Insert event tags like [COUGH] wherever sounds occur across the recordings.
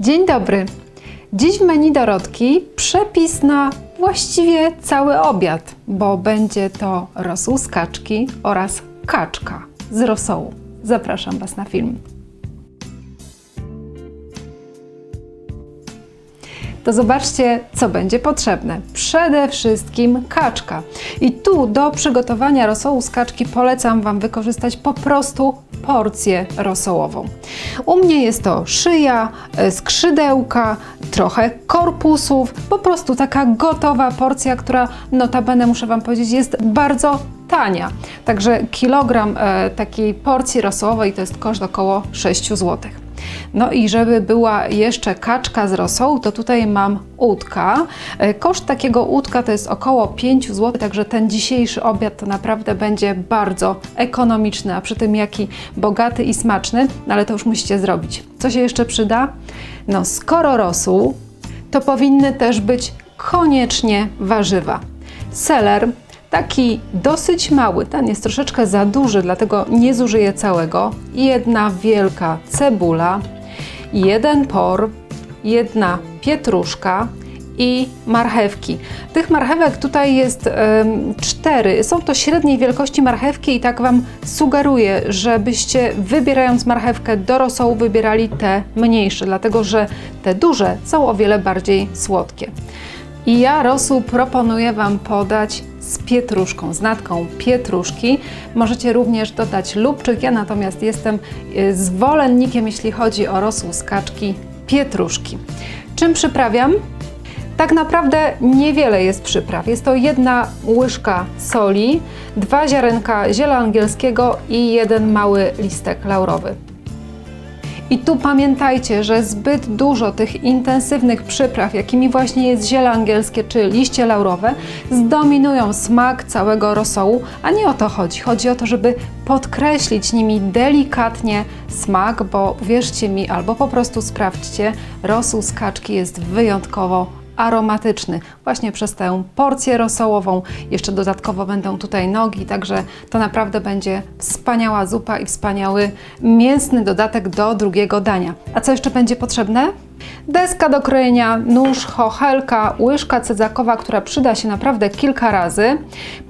Dzień dobry. Dziś w menu Dorotki przepis na właściwie cały obiad, bo będzie to rosół z kaczki oraz kaczka z rosołu. Zapraszam Was na film. To zobaczcie, co będzie potrzebne. Przede wszystkim kaczka. I tu do przygotowania rosołu z kaczki polecam Wam wykorzystać po prostu porcję rosołową. U mnie jest to szyja, e, skrzydełka, trochę korpusów, po prostu taka gotowa porcja, która notabene muszę Wam powiedzieć jest bardzo tania. Także kilogram e, takiej porcji rosołowej to jest koszt około 6 zł. No i żeby była jeszcze kaczka z rosołu, to tutaj mam łódka. E, koszt takiego łódka to jest około 5 zł, także ten dzisiejszy obiad to naprawdę będzie bardzo ekonomiczny, a przy tym jaki bogaty i smaczny, no ale to już musicie zrobić. Co się jeszcze przyda? No skoro rosół, to powinny też być koniecznie warzywa. Seler, taki dosyć mały, ten jest troszeczkę za duży, dlatego nie zużyję całego. Jedna wielka cebula, jeden por, jedna pietruszka i marchewki. Tych marchewek tutaj jest cztery. Są to średniej wielkości marchewki i tak Wam sugeruję, żebyście wybierając marchewkę do rosołu wybierali te mniejsze, dlatego że te duże są o wiele bardziej słodkie. I ja rosół proponuję Wam podać z pietruszką, z natką pietruszki. Możecie również dodać lubczyk. Ja natomiast jestem y, zwolennikiem, jeśli chodzi o rosół z kaczki, pietruszki. Czym przyprawiam? Tak naprawdę niewiele jest przypraw. Jest to jedna łyżka soli, dwa ziarenka ziela angielskiego i jeden mały listek laurowy. I tu pamiętajcie, że zbyt dużo tych intensywnych przypraw, jakimi właśnie jest ziele angielskie czy liście laurowe, zdominują smak całego rosołu, a nie o to chodzi. Chodzi o to, żeby podkreślić nimi delikatnie smak, bo wierzcie mi, albo po prostu sprawdźcie, rosół z kaczki jest wyjątkowo aromatyczny właśnie przez tę porcję rosołową. Jeszcze dodatkowo będą tutaj nogi, także to naprawdę będzie wspaniała zupa i wspaniały mięsny dodatek do drugiego dania. A co jeszcze będzie potrzebne? Deska do krojenia, nóż, chochelka, łyżka cedzakowa, która przyda się naprawdę kilka razy.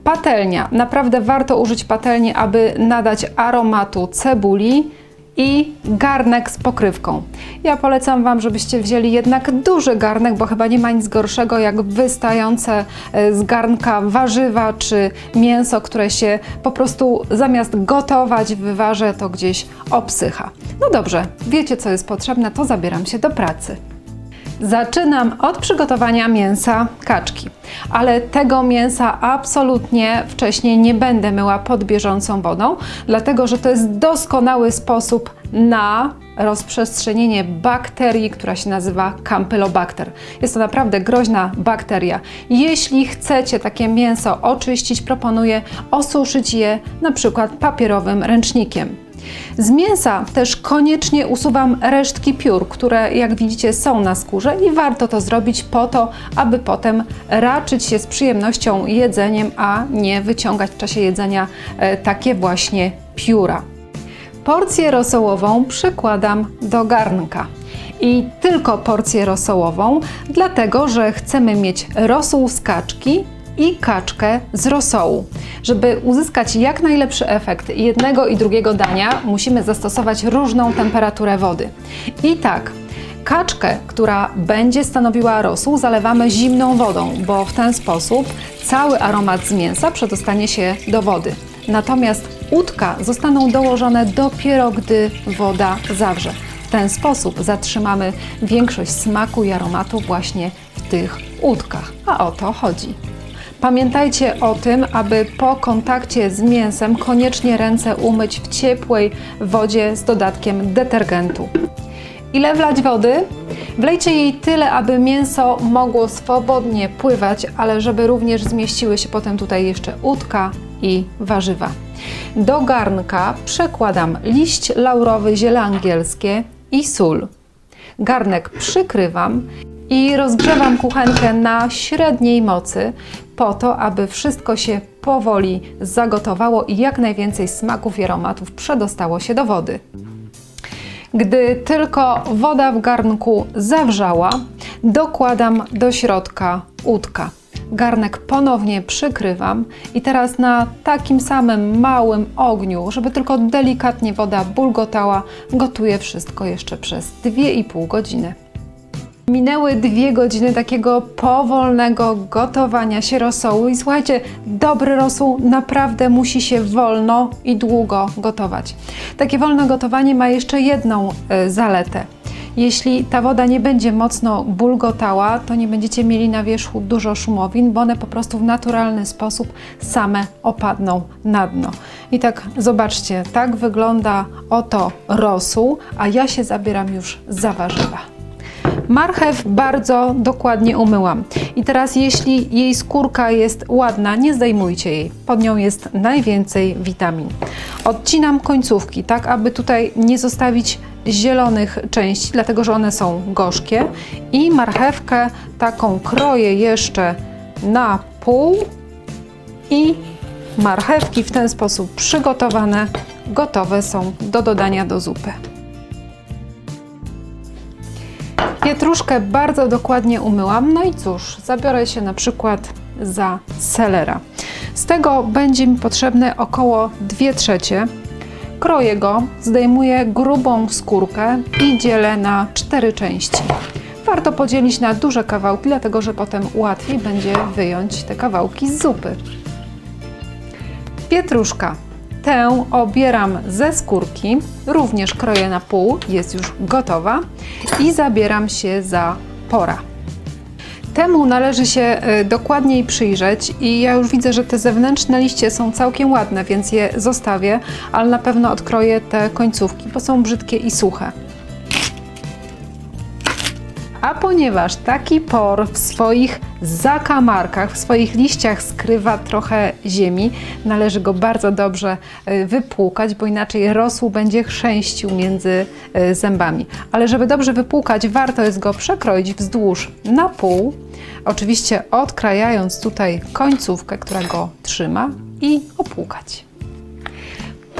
Patelnia. Naprawdę warto użyć patelni, aby nadać aromatu cebuli i garnek z pokrywką. Ja polecam Wam, żebyście wzięli jednak duży garnek, bo chyba nie ma nic gorszego jak wystające e, z garnka warzywa czy mięso, które się po prostu zamiast gotować w wywarze, to gdzieś obsycha. No dobrze, wiecie co jest potrzebne, to zabieram się do pracy. Zaczynam od przygotowania mięsa kaczki, ale tego mięsa absolutnie wcześniej nie będę myła pod bieżącą wodą, dlatego że to jest doskonały sposób na rozprzestrzenienie bakterii, która się nazywa Campylobacter. Jest to naprawdę groźna bakteria. Jeśli chcecie takie mięso oczyścić, proponuję osuszyć je na przykład papierowym ręcznikiem. Z mięsa też koniecznie usuwam resztki piór, które jak widzicie są na skórze i warto to zrobić po to, aby potem raczyć się z przyjemnością jedzeniem, a nie wyciągać w czasie jedzenia e, takie właśnie pióra. Porcję rosołową przykładam do garnka. I tylko porcję rosołową, dlatego że chcemy mieć rosół z kaczki i kaczkę z rosołu. Żeby uzyskać jak najlepszy efekt jednego i drugiego dania, musimy zastosować różną temperaturę wody. I tak, kaczkę, która będzie stanowiła rosół, zalewamy zimną wodą, bo w ten sposób cały aromat z mięsa przedostanie się do wody. Natomiast łódka zostaną dołożone dopiero gdy woda zawrze. W ten sposób zatrzymamy większość smaku i aromatu właśnie w tych łódkach. A o to chodzi. Pamiętajcie o tym, aby po kontakcie z mięsem koniecznie ręce umyć w ciepłej wodzie z dodatkiem detergentu. Ile wlać wody? Wlejcie jej tyle, aby mięso mogło swobodnie pływać, ale żeby również zmieściły się potem tutaj jeszcze udka i warzywa. Do garnka przekładam liść laurowy, ziele angielskie i sól. Garnek przykrywam i rozgrzewam kuchenkę na średniej mocy po to, aby wszystko się powoli zagotowało i jak najwięcej smaków i aromatów przedostało się do wody. Gdy tylko woda w garnku zawrzała, dokładam do środka łódka. Garnek ponownie przykrywam i teraz na takim samym małym ogniu, żeby tylko delikatnie woda bulgotała, gotuję wszystko jeszcze przez 2,5 godziny. Minęły dwie godziny takiego powolnego gotowania się rosołu i słuchajcie, dobry rosół naprawdę musi się wolno i długo gotować. Takie wolne gotowanie ma jeszcze jedną y, zaletę. Jeśli ta woda nie będzie mocno bulgotała, to nie będziecie mieli na wierzchu dużo szumowin, bo one po prostu w naturalny sposób same opadną na dno. I tak zobaczcie, tak wygląda oto rosół, a ja się zabieram już za warzywa. Marchew bardzo dokładnie umyłam. I teraz, jeśli jej skórka jest ładna, nie zdejmujcie jej. Pod nią jest najwięcej witamin. Odcinam końcówki, tak aby tutaj nie zostawić zielonych części, dlatego że one są gorzkie. I marchewkę taką kroję jeszcze na pół i marchewki w ten sposób przygotowane, gotowe są do dodania do zupy. Pietruszkę bardzo dokładnie umyłam, no i cóż, zabiorę się na przykład za selera. Z tego będzie mi potrzebne około 2 trzecie. Kroję go, zdejmuję grubą skórkę i dzielę na cztery części. Warto podzielić na duże kawałki, dlatego że potem łatwiej będzie wyjąć te kawałki z zupy. Pietruszka. Tę obieram ze skórki, również kroję na pół, jest już gotowa i zabieram się za pora. Temu należy się y, dokładniej przyjrzeć i ja już widzę, że te zewnętrzne liście są całkiem ładne, więc je zostawię, ale na pewno odkroję te końcówki, bo są brzydkie i suche. A ponieważ taki por w swoich zakamarkach, w swoich liściach skrywa trochę ziemi, należy go bardzo dobrze y, wypłukać, bo inaczej rosół będzie chrzęścił między y, zębami. Ale żeby dobrze wypłukać, warto jest go przekroić wzdłuż na pół, oczywiście odkrajając tutaj końcówkę, która go trzyma i opłukać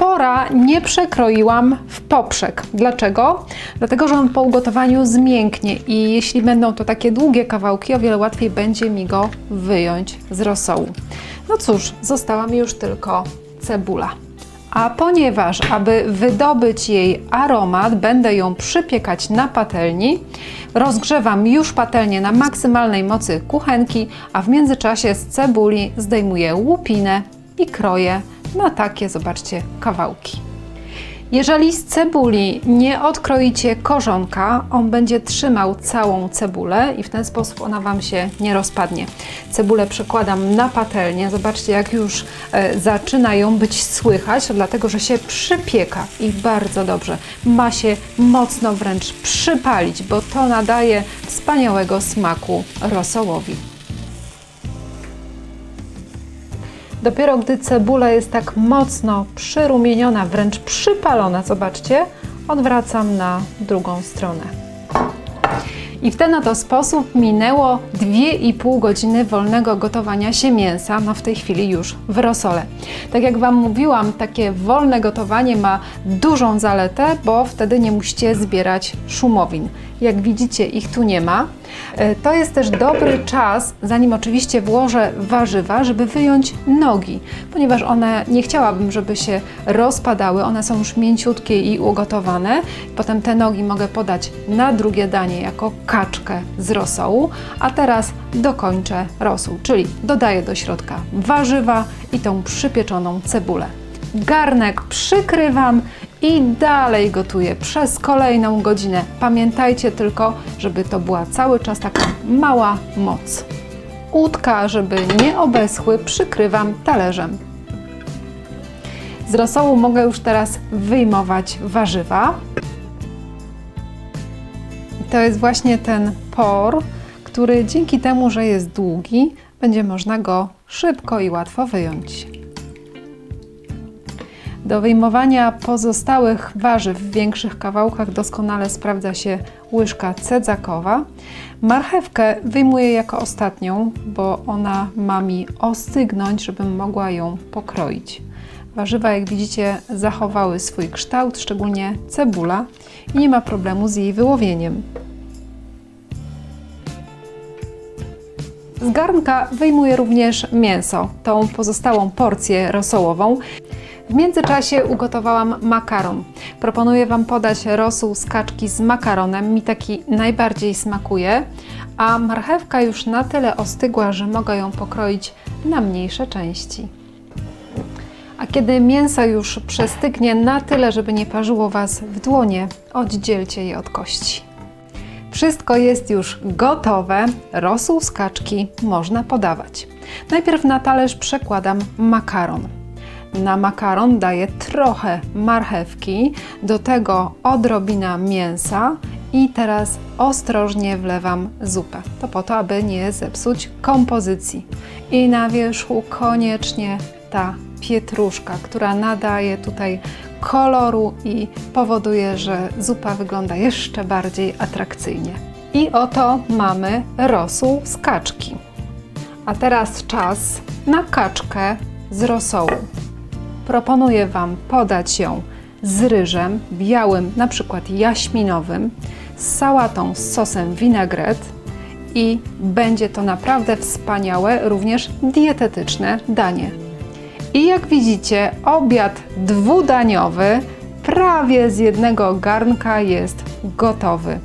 pora nie przekroiłam w poprzek. Dlaczego? Dlatego, że on po ugotowaniu zmięknie i jeśli będą to takie długie kawałki, o wiele łatwiej będzie mi go wyjąć z rosołu. No cóż, została mi już tylko cebula. A ponieważ, aby wydobyć jej aromat, będę ją przypiekać na patelni, rozgrzewam już patelnię na maksymalnej mocy kuchenki, a w międzyczasie z cebuli zdejmuję łupinę i kroję na takie, zobaczcie, kawałki. Jeżeli z cebuli nie odkroicie korzonka, on będzie trzymał całą cebulę i w ten sposób ona Wam się nie rozpadnie. Cebulę przekładam na patelnię. Zobaczcie, jak już e, zaczyna ją być słychać, dlatego że się przypieka i bardzo dobrze. Ma się mocno wręcz przypalić, bo to nadaje wspaniałego smaku rosołowi. Dopiero gdy cebula jest tak mocno przyrumieniona, wręcz przypalona, zobaczcie, odwracam na drugą stronę. I w ten oto sposób minęło 2,5 godziny wolnego gotowania się mięsa, no w tej chwili już w rosole. Tak jak Wam mówiłam, takie wolne gotowanie ma dużą zaletę, bo wtedy nie musicie zbierać szumowin. Jak widzicie, ich tu nie ma. E, to jest też dobry czas, zanim oczywiście włożę warzywa, żeby wyjąć nogi, ponieważ one nie chciałabym, żeby się rozpadały. One są już mięciutkie i ugotowane. Potem te nogi mogę podać na drugie danie jako kaczkę z rosołu. A teraz dokończę rosół, czyli dodaję do środka warzywa i tą przypieczoną cebulę. Garnek przykrywam i dalej gotuję przez kolejną godzinę. Pamiętajcie tylko, żeby to była cały czas taka mała moc. Łódka, żeby nie obeschły, przykrywam talerzem. Z rosołu mogę już teraz wyjmować warzywa. To jest właśnie ten por, który dzięki temu, że jest długi, będzie można go szybko i łatwo wyjąć. Do wyjmowania pozostałych warzyw w większych kawałkach doskonale sprawdza się łyżka cedzakowa. Marchewkę wyjmuję jako ostatnią, bo ona ma mi ostygnąć, żebym mogła ją pokroić. Warzywa, jak widzicie, zachowały swój kształt, szczególnie cebula, i nie ma problemu z jej wyłowieniem. Z garnka wyjmuję również mięso, tą pozostałą porcję rosołową. W międzyczasie ugotowałam makaron. Proponuję Wam podać rosół z kaczki z makaronem, mi taki najbardziej smakuje, a marchewka już na tyle ostygła, że mogę ją pokroić na mniejsze części. A kiedy mięso już przestygnie na tyle, żeby nie parzyło Was w dłonie, oddzielcie je od kości. Wszystko jest już gotowe, rosół z kaczki można podawać. Najpierw na talerz przekładam makaron. Na makaron daję trochę marchewki, do tego odrobina mięsa i teraz ostrożnie wlewam zupę. To po to, aby nie zepsuć kompozycji. I na wierzchu koniecznie ta pietruszka, która nadaje tutaj koloru i powoduje, że zupa wygląda jeszcze bardziej atrakcyjnie. I oto mamy rosół z kaczki. A teraz czas na kaczkę z rosołu. Proponuję Wam podać ją z ryżem białym, na przykład jaśminowym, z sałatą z sosem vinaigrette i będzie to naprawdę wspaniałe, również dietetyczne danie. I jak widzicie, obiad dwudaniowy prawie z jednego garnka jest gotowy.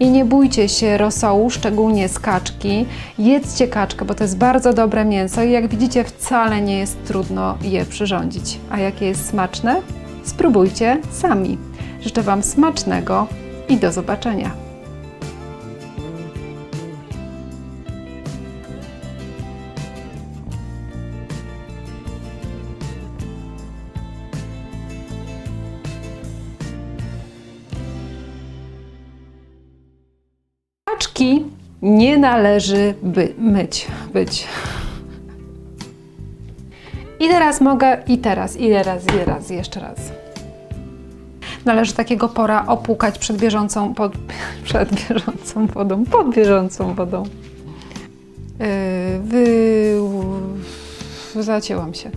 I nie bójcie się rosołu, szczególnie z kaczki. Jedzcie kaczkę, bo to jest bardzo dobre mięso i jak widzicie, wcale nie jest trudno je przyrządzić. A jakie jest smaczne? Spróbujcie sami. Życzę Wam smacznego i do zobaczenia. Kaczki nie należy by myć, być. I teraz mogę, i teraz, i teraz, i raz, jeszcze raz. Należy takiego pora opłukać przed bieżącą, pod, [LAUGHS] przed bieżącą wodą, pod bieżącą wodą. Yy, wy... Zacięłam się.